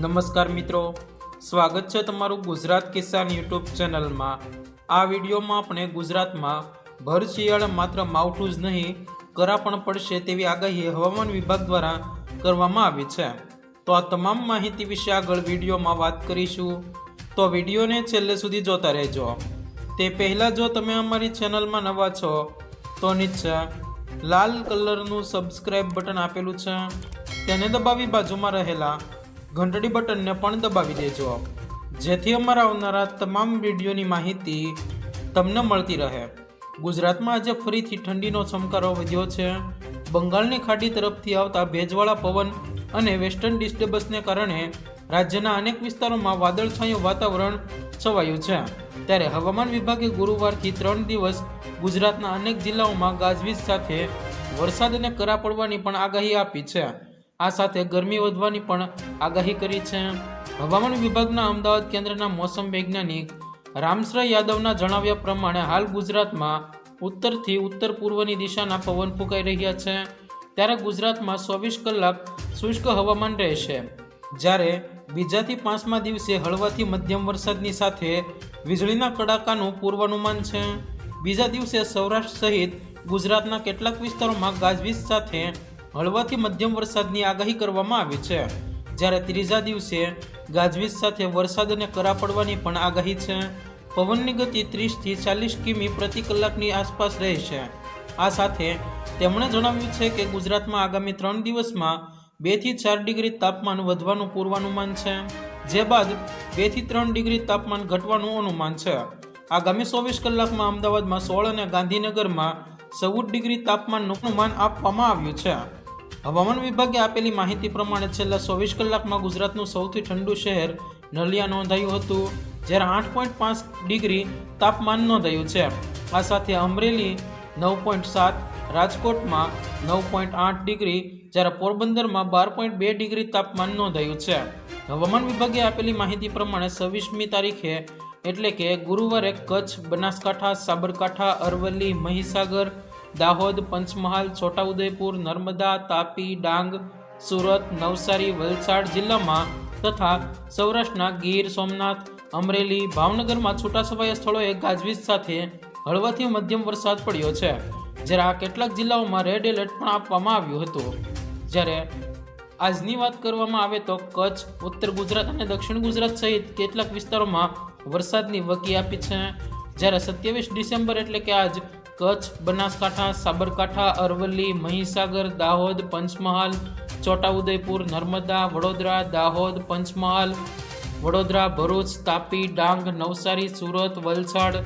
નમસ્કાર મિત્રો. સ્વાગત છે તમારું ગુજરાત કિસાન યુટ્યુબ ચેનલમાં. આ વિડીયોમાં આપણે ગુજરાતમાં ભર શિયાળ માત્ર માવઠું જ નહીં, કરા પણ પડશે તેવી આગાહી હવામાન વિભાગ દ્વારા કરવામાં આવી છે. તો આ તમામ માહિતી વિશે આગળ વિડીયોમાં વાત કરીશું. તો વિડીયોને છેલ્લે સુધી જોતા રહેજો. તે પહેલાં જો તમે અમારી ચેનલમાં નવા છો, તો નીચે લાલ કલરનું સબસ્ક્રાઇબ બટન આપેલું છે. તેને દબાવી બાજુમાં રહેલા ઘંટડી બટનને પણ દબાવી દેજો. જેથી અમારા આવનારા તમામ વિડીયોની માહિતી તમને મળતી રહે. ગુજરાતમાં આજે ફરીથી ઠંડીનો ચમકારો વધ્યો છે. બંગાળની ખાડી તરફથી આવતા ભેજવાળા પવન અને વેસ્ટર્ન ડિસ્ટર્બન્સને કારણે રાજ્યના અનેક વિસ્તારોમાં વાદળછાયું વાતાવરણ છવાયું છે. ત્યારે હવામાન વિભાગે ગુરુવારથી ત્રણ દિવસ ગુજરાતના અનેક જિલ્લાઓમાં ગાજવીજ સાથે વરસાદ અને કરા પડવાની પણ આગાહી આપી છે. આ સાથે ગરમી વધવાની પણ આગાહી કરી છે. હવામાન વિભાગના અમદાવાદ કેન્દ્રના મોસમ વૈજ્ઞાનિક રામશ્રય યાદવના જણાવ્યા પ્રમાણે હાલ ગુજરાતમાં ઉત્તરથી ઉત્તર પૂર્વની દિશાના પવન ફૂંકાઈ રહ્યા છે. ત્યારે ગુજરાતમાં ચોવીસ કલાક શુષ્ક હવામાન રહેશે. જ્યારે બીજાથી પાંચમા દિવસે હળવાથી મધ્યમ વરસાદની સાથે વીજળીના કડાકાનું પૂર્વાનુમાન છે. બીજા દિવસે સૌરાષ્ટ્ર સહિત ગુજરાતના કેટલાક વિસ્તારોમાં ગાજવીજ સાથે હળવાથી મધ્યમ વરસાદની આગાહી કરવામાં આવી છે. જ્યારે ત્રીજા દિવસે ગાજવીજ સાથે વરસાદ અને કરા પડવાની પણ આગાહી છે. પવનની ગતિ ત્રીસથી ચાલીસ કિમી પ્રતિ કલાકની આસપાસ રહેશે આ સાથે તેમણે જણાવ્યું છે કે ગુજરાતમાં આગામી ત્રણ દિવસમાં બેથી ચાર ડિગ્રી તાપમાન વધવાનું પૂર્વાનુમાન છે. જે બાદ બેથી ત્રણ ડિગ્રી તાપમાન ઘટવાનું અનુમાન છે. આગામી ચોવીસ કલાકમાં અમદાવાદમાં સોળ અને ગાંધીનગરમાં ચૌદ ડિગ્રી તાપમાનનું અનુમાન આપવામાં આવ્યું છે. હવામાન વિભાગે આપેલી માહિતી પ્રમાણે છેલ્લા ચોવીસ કલાકમાં ગુજરાતનું સૌથી ઠંડુ શહેર નલિયા નોંધાયું હતું, જ્યારે આઠ પોઈન્ટ પાંચ ડિગ્રી તાપમાન નોંધાયું છે. આ સાથે અમરેલી નવ પોઈન્ટ સાત, રાજકોટમાં નવ પોઈન્ટ આઠ ડિગ્રી, જ્યારે પોરબંદરમાં બાર પોઈન્ટ બે ડિગ્રી તાપમાન નોંધાયું છે. હવામાન વિભાગે આપેલી માહિતી પ્રમાણે છવ્વીસમી તારીખે એટલે કે ગુરુવારે કચ્છ, બનાસકાંઠા, સાબરકાંઠા, અરવલ્લી, મહીસાગર દાહોદ, પંચમહાલ, છોટાઉદેપુર, નર્મદા, તાપી, ડાંગ, સુરત, નવસારી, વલસાડ જિલ્લામાં તથા સૌરાષ્ટ્રના ગીર, સોમનાથ, અમરેલી, ભાવનગરમાં છૂટાછવાયા સ્થળોએ ગાજવીજ સાથે હળવાથી મધ્યમ વરસાદ પડ્યો છે. જ્યારે કેટલાક જિલ્લાઓમાં રેડ એલર્ટ પણ આપવામાં આવ્યું હતું. જ્યારે આજની વાત કરવામાં આવે તો કચ્છ, ઉત્તર ગુજરાત અને દક્ષિણ ગુજરાત સહિત કેટલાક વિસ્તારોમાં વરસાદની વકી આપી છે. જ્યારે સત્યાવીસ ડિસેમ્બર એટલે કે આજ કચ્છ, બનાસકાંઠા, સાબરકાંઠા, અરવલ્લી, મહીસાગર, દાહોદ, પંચમહાલ, છોટાઉદેપુર, નર્મદા, વડોદરા, દાહોદ, પંચમહાલ, વડોદરા, ભરૂચ, તાપી, ડાંગ, નવસારી, સુરત, વલસાડ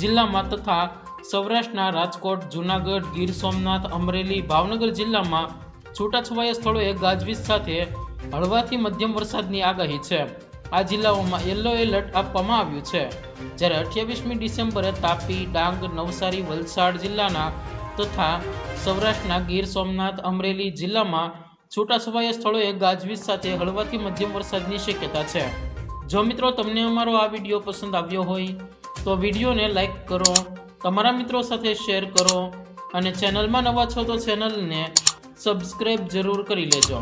જિલ્લામાં તથા સૌરાષ્ટ્રના રાજકોટ, જૂનાગઢ, ગીર સોમનાથ, અમરેલી, ભાવનગર જિલ્લામાં છૂટાછવાયા સ્થળોએ ગાજવીજ સાથે હળવાથી મધ્યમ વરસાદની આગાહી છે. આ જિલ્લાઓમાં યલો એલર્ટ આપવામાં આવ્યું છે. જ્યારે અઠ્યાવીસમી ડિસેમ્બરે તાપી, ડાંગ, નવસારી, વલસાડ જિલ્લાના તથા સૌરાષ્ટ્રના ગીર સોમનાથ, અમરેલી જિલ્લામાં છૂટાછવાયા સ્થળોએ ગાજવીજ સાથે હળવાથી મધ્યમ વરસાદની શક્યતા છે. જો મિત્રો તમને અમારો આ વીડિયો પસંદ આવ્યો હોય, તો વિડીયોને લાઈક કરો, તમારા મિત્રો સાથે શેર કરો અને ચેનલમાં નવા છો તો ચેનલને સબસ્ક્રાઈબ જરૂર કરી લેજો.